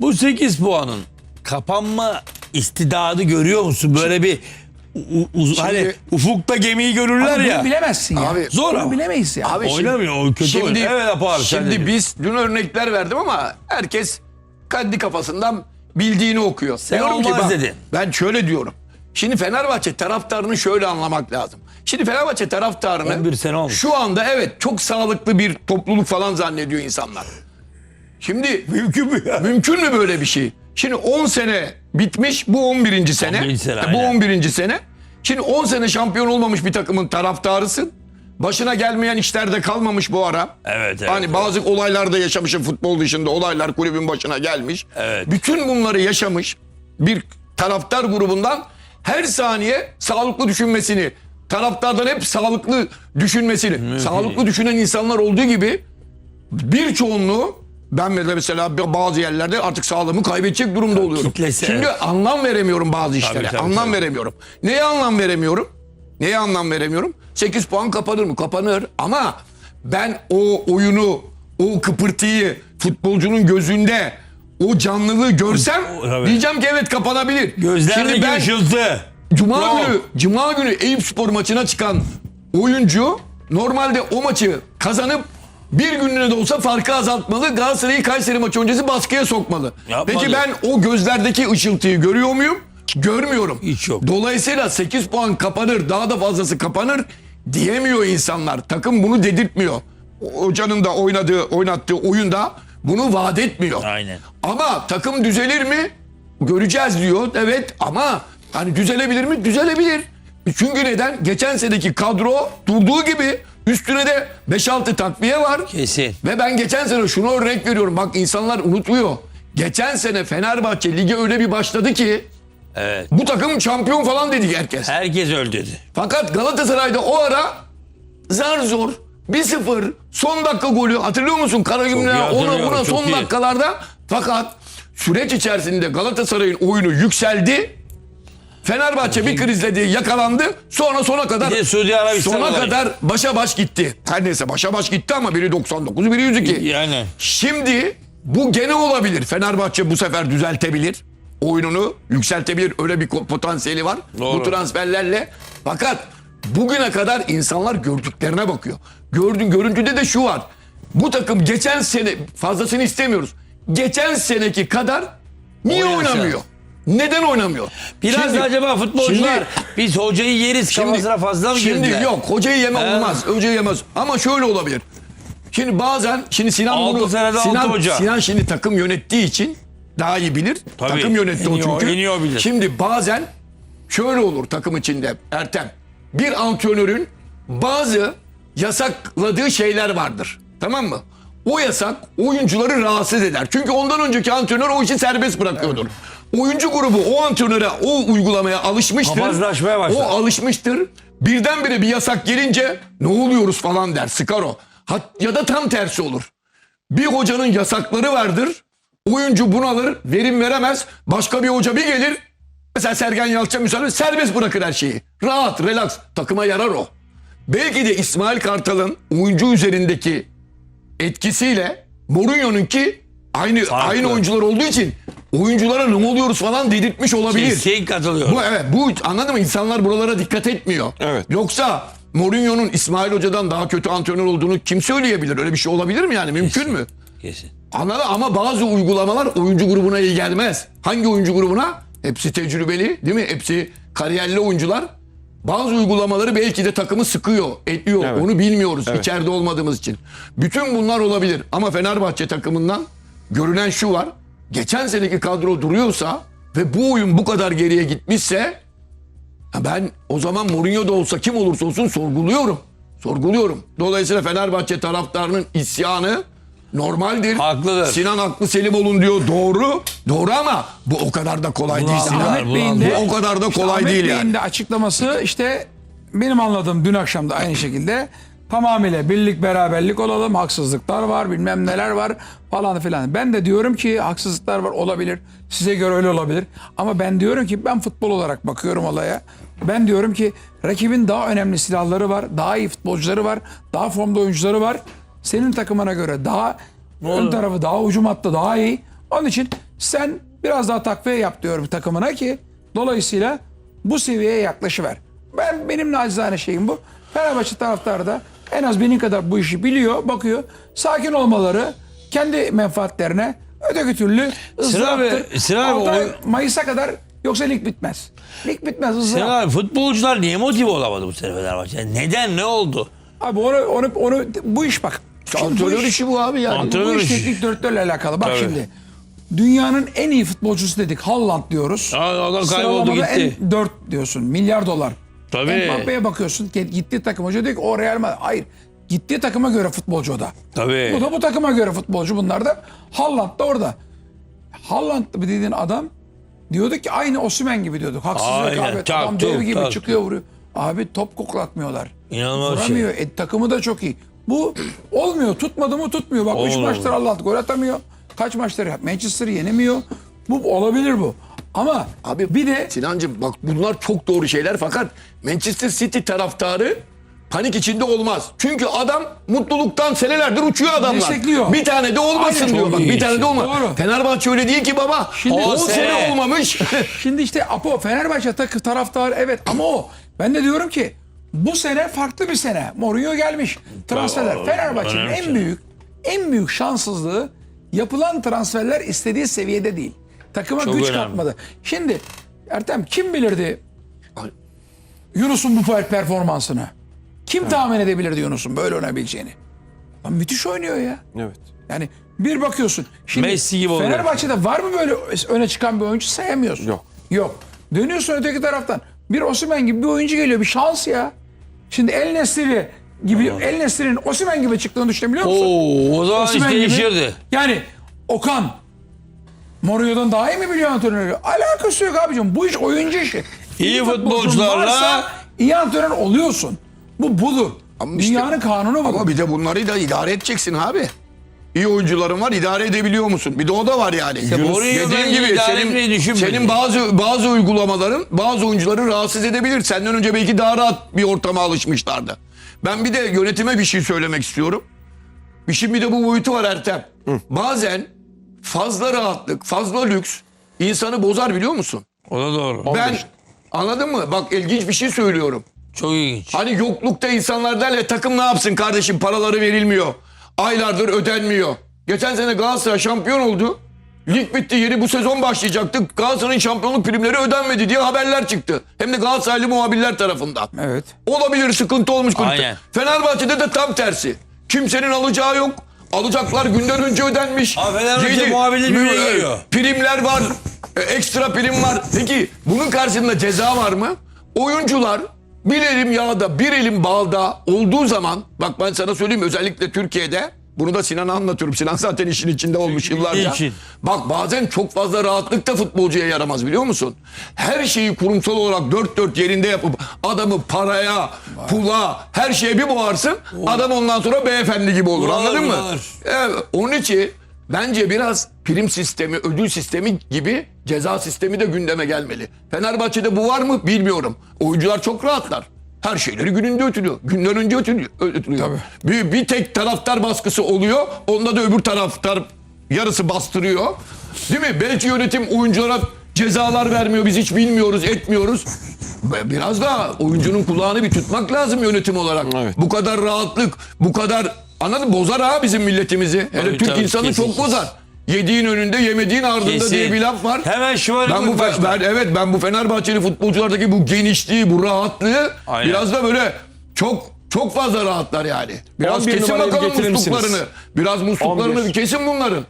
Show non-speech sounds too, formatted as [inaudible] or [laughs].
Bu 8 puanın kapanma istidadı görüyor musun? Böyle bir u- uz- hani ufukta gemiyi görürler Abi bunu ya. bilemezsin ya. Abi, Zor Bunu ama. bilemeyiz ya. Abi Oynamıyor, o kötü oynuyor. Evet, yapar, sen de Şimdi biz dün örnekler verdim ama herkes kendi kafasından bildiğini okuyor. Sen Diyorum ki olmaz bak, dedin. Ben şöyle diyorum. Şimdi Fenerbahçe taraftarını şöyle anlamak lazım. Şimdi Fenerbahçe taraftarını 11 sene olmuş. şu anda evet çok sağlıklı bir topluluk falan zannediyor insanlar. Şimdi Mümkün mü ya? Mümkün mü böyle bir şey? Şimdi 10 sene bitmiş bu 11. sene. 11. sene, E, bu aynen. 11. sene. Şimdi 10 sene şampiyon olmamış bir takımın taraftarısın. Başına gelmeyen işlerde kalmamış bu ara. Evet, evet, Hani bazı olaylarda yaşamışım futbol dışında olaylar kulübün başına gelmiş. Evet. Bütün bunları yaşamış bir taraftar grubundan her saniye sağlıklı düşünmesini, taraftardan hep sağlıklı düşünmesini, sağlıklı düşünen insanlar olduğu gibi bir çoğunluğu ben mesela bazı yerlerde artık sağlığımı kaybedecek durumda oluyorum. Kitlesi, Şimdi evet. anlam veremiyorum bazı işlere. tabii, anlam tabii. veremiyorum. Neye anlam veremiyorum? Neye anlam veremiyorum? 8 puan kapanır mı? Kapanır. Ama ben o oyunu, o kıpırtıyı futbolcunun gözünde o canlılığı görsem tabii. diyeceğim ki evet kapanabilir. Gözlerdeki Şimdi ben. Cuma Bravo. günü Cuma günü Eyüp Spor maçına çıkan oyuncu normalde o maçı kazanıp bir günlüğüne de olsa farkı azaltmalı. Galatasaray'ı Kayseri maçı öncesi baskıya sokmalı. Yapmalı. Peki ben o gözlerdeki ışıltıyı görüyor muyum? Görmüyorum. Hiç yok. Dolayısıyla 8 puan kapanır, daha da fazlası kapanır diyemiyor insanlar. Takım bunu dedirtmiyor. Hocanın da oynadığı, oynattığı oyunda bunu vaat etmiyor. Aynen. Ama takım düzelir mi? Göreceğiz diyor. Evet ama hani düzelebilir mi? Düzelebilir. Çünkü neden? Geçen seneki kadro durduğu gibi üstüne de 5-6 takviye var. Kesin. Ve ben geçen sene şunu örnek veriyorum. Bak insanlar unutuyor. Geçen sene Fenerbahçe lige öyle bir başladı ki Evet. bu takım şampiyon falan dedi herkes. Herkes öldü dedi. Fakat Galatasaray'da o ara zar zor 1-0 son dakika golü hatırlıyor musun? Karagümrük Çok iyi ona buna son iyi. dakikalarda fakat süreç içerisinde Galatasaray'ın oyunu yükseldi. Fenerbahçe bir krizledi, yakalandı. Sonra sona kadar Bir de Suudi Arabistan sona olayı. kadar başa baş gitti. Her neyse başa baş gitti ama biri 99, biri 102. Yani. Şimdi bu gene olabilir. Fenerbahçe bu sefer düzeltebilir. Oyununu yükseltebilir. Öyle bir ko- potansiyeli var. Doğru. Bu transferlerle. Fakat bugüne kadar insanlar gördüklerine bakıyor. Gördüğün görüntüde de şu var. Bu takım geçen sene fazlasını istemiyoruz. Geçen seneki kadar niye Oynasa. oynamıyor? Neden oynamıyor? Biraz Şimdi- da acaba futbolcular şimdi- biz hocayı yeriz kafasına fazla mı Şimdi girdiler? yok hocayı yeme olmaz. Hocayı yemez. Ama şöyle olabilir. Şimdi bazen şimdi Sinan bunu Sinan, hoca. Sinan şimdi takım yönettiği için daha iyi bilir. Tabii. Takım yönetti En o çünkü. o bilir. Şimdi bazen şöyle olur takım içinde Ertem. Bir antrenörün bazı yasakladığı şeyler vardır. Tamam mı? O yasak oyuncuları rahatsız eder. Çünkü ondan önceki antrenör o işi serbest bırakıyordur. Oyuncu grubu o antrenöre, o uygulamaya alışmıştır. Papazlaşmaya başlar. O alışmıştır. Birdenbire bir yasak gelince ne oluyoruz falan der. Sıkar o. Hat, ya da tam tersi olur. Bir hocanın yasakları vardır. Oyuncu bunalır, verim veremez. Başka bir hoca bir gelir. Mesela Sergen Yalçın misal serbest bırakır her şeyi. Rahat, relax. Takıma yarar o. Belki de İsmail Kartal'ın oyuncu üzerindeki etkisiyle Mourinho'nunki aynı Farklı. aynı oyuncular olduğu için oyunculara ne oluyoruz falan dedirtmiş olabilir. Kesin katılıyorum. Bu evet bu anladın mı? İnsanlar buralara dikkat etmiyor. Evet. Yoksa Mourinho'nun İsmail Hoca'dan daha kötü antrenör olduğunu kim söyleyebilir? Öyle bir şey olabilir mi yani? Mümkün mü? Kesin. Anladın ama bazı uygulamalar oyuncu grubuna iyi gelmez. Hangi oyuncu grubuna? Hepsi tecrübeli değil mi? Hepsi kariyerli oyuncular. Bazı uygulamaları belki de takımı sıkıyor, etliyor. Evet. Onu bilmiyoruz içeride olmadığımız için. Bütün bunlar olabilir. Ama Fenerbahçe takımından görünen şu var. Geçen seneki kadro duruyorsa ve bu oyun bu kadar geriye gitmişse ben o zaman Mourinho da olsa kim olursa olsun sorguluyorum. Sorguluyorum. Dolayısıyla Fenerbahçe taraftarının isyanı normaldir. Haklıdır. Sinan haklı Selim olun diyor. Doğru. Doğru ama bu o kadar da kolay değil Bravo. Sinan. Ahmet Ahmet Bey'in de, Bu o kadar da işte kolay Ahmet değil Bey'in yani. de açıklaması işte benim anladığım dün akşam da aynı şekilde tamamıyla birlik beraberlik olalım. Haksızlıklar var bilmem neler var falan filan. Ben de diyorum ki haksızlıklar var olabilir. Size göre öyle olabilir. Ama ben diyorum ki ben futbol olarak bakıyorum olaya. Ben diyorum ki rakibin daha önemli silahları var. Daha iyi futbolcuları var. Daha formda oyuncuları var. Senin takımına göre daha ön tarafı daha hücum hattı daha iyi. Onun için Sen biraz daha takviye yap diyorum takımına ki dolayısıyla bu seviyeye yaklaşıver. Ben benim nacizane şeyim bu. Fenerbahçe taraftarı da en az benim kadar bu işi biliyor, bakıyor. Sakin olmaları, kendi menfaatlerine öteki türlü ızdıraptır. Sinan abi, Mayıs'a kadar yoksa lig bitmez. Lig bitmez ızdırap. Abi futbolcular niye motive olamadı bu sene Fenerbahçe? Neden ne oldu? Abi onu, onu, onu bu iş bak. Antrenör iş- işi bu abi yani. Antrenör bu iş teknik direktörle alakalı. Bak Tabii. şimdi. Dünyanın en iyi futbolcusu dedik. Haaland diyoruz. Aa, o da kayboldu gitti. en 4 diyorsun. Milyar dolar. Tabii. Mbappe'ye bakıyorsun. Gittiği takım hoca diyor ki o Real Madrid. Hayır. Gittiği takıma göre futbolcu o da. Tabii. Bu da bu takıma göre futbolcu. Bunlar da Haaland da orada. Haaland dediğin adam diyordu ki aynı Osimhen gibi diyorduk. Haksız Aynen, rekabet. tak, Adam dev gibi tak. çıkıyor vuruyor. Abi top koklatmıyorlar. İnanılmaz Vuramıyor. E, takımı da çok iyi. Bu olmuyor. Tutmadı mı tutmuyor. Bak 3 Olmadı. maçtır Allah gol atamıyor. Kaç maçtır Manchester'ı yenemiyor. Bu olabilir bu. Ama Abi bir de Sinancım bak bunlar çok doğru şeyler fakat Manchester City taraftarı panik içinde olmaz. Çünkü adam mutluluktan senelerdir uçuyor adamlar. Destekliyor. Bir tane de olmasın Aynen. diyor bak. Bir tane de olmaz. Doğru. Fenerbahçe öyle değil ki baba. Şimdi- 10 O sene sene. olmamış. [laughs] Şimdi işte Apo Fenerbahçe takı taraftarı evet ama o. Ben de diyorum ki bu sene farklı bir sene. Mourinho gelmiş. Transferler. Fenerbahçe'nin en şey. büyük en büyük şanssızlığı yapılan transferler istediği seviyede değil. Takıma Çok güç önemli. katmadı. Şimdi Ertem kim bilirdi Yunus'un bu performansını? Kim tahmin edebilirdi Yunus'un böyle oynayabileceğini? Lan müthiş oynuyor ya. Evet. Yani bir bakıyorsun. Şimdi Messi gibi oluyor. Fenerbahçe'de var mı böyle öne çıkan bir oyuncu sayamıyorsun. Yok. Yok. Dönüyorsun öteki taraftan. Bir Osimhen gibi bir oyuncu geliyor. Bir şans ya. Şimdi El Nesiri gibi El Nesiri'nin Osimhen gibi çıktığını düşünebiliyor musun? Oo, o zaman iş Osimhen gibi. değişirdi. Yani Okan Mourinho'dan daha iyi mi biliyor antrenörü? Alakası yok abicim. Bu iş oyuncu işi. İyi futbolcun futbolcularla- varsa iyi antrenör oluyorsun. Bu budur. Ama işte- Dünyanın kanunu budur. Ama bir de bunları da idare edeceksin abi. İyi oyuncuların var idare edebiliyor musun? Bir de o da var yani. Mourinho Dediğim gibi senin, senin bazı bazı uygulamaların bazı oyuncuları rahatsız edebilir. Senden önce belki daha rahat bir ortama alışmışlardı. Ben bir de yönetime bir şey söylemek istiyorum. İşin bir de bu boyutu var Ertem. Bazen fazla rahatlık, fazla lüks insanı bozar biliyor musun? O da doğru. Ben anladın mı? Bak ilginç bir şey söylüyorum. Çok ilginç. Hani yoklukta insanlar derler takım ne yapsın kardeşim paraları verilmiyor. Aylardır ödenmiyor. Geçen sene Galatasaray şampiyon oldu. Lig bitti yeni bu sezon başlayacaktı. Galatasaray'ın şampiyonluk primleri ödenmedi diye haberler çıktı. Hem de Galatasaraylı muhabirler tarafından. Evet. Olabilir sıkıntı olmuş. Aynen. Fenerbahçe'de de tam tersi. Kimsenin alacağı yok. Alacaklar günden önce ödenmiş. Ha, Fenerbahçe böyle Mü- geliyor. Primler var. e, Ekstra prim var. Peki bunun karşısında ceza var mı? Oyuncular bir elim yağda bir elim balda olduğu zaman bak ben sana söyleyeyim özellikle Türkiye'de bunu da Sinan'a anlatıyorum. Sinan zaten işin içinde olmuş yıllarca. için. Bak bazen çok fazla rahatlık da futbolcuya yaramaz biliyor musun? Her şeyi kurumsal olarak dört dört yerinde yapıp adamı paraya, pula, her şeye bir boğarsın. Adam ondan sonra beyefendi gibi olur Bulanır, anladın mı? bulanır. Evet, onun için bence biraz prim sistemi, ödül sistemi gibi ceza sistemi de gündeme gelmeli. Fenerbahçe'de bu var mı bilmiyorum. Oyuncular çok rahatlar. Her şeyleri gününde ötülüyor. Günden önce ötülüyor. ötülüyor. Bir, bir tek taraftar baskısı oluyor. Onda da öbür taraftar yarısı bastırıyor. Değil mi? Belki yönetim oyunculara cezalar vermiyor. Biz hiç bilmiyoruz, etmiyoruz. Biraz da oyuncunun kulağını bir tutmak lazım yönetim olarak. Evet. Bu kadar rahatlık, bu kadar anladın? Bozar ha bizim milletimizi. Hele Tabii, Türk tabii, insanı kesin, çok bozar. Yediğin önünde, yemediğin ardında Kesin. diye bir laf var. Hemen şımarık ben bu fe- ben evet ben bu Fenerbahçeli futbolculardaki bu genişliği, bu rahatlığı Aynen. biraz da böyle çok çok fazla rahatlar yani. Biraz 11 kesin numarayı bakalım getirir misiniz? musluklarını. Biraz musluklarını 11. bir kesin bunların.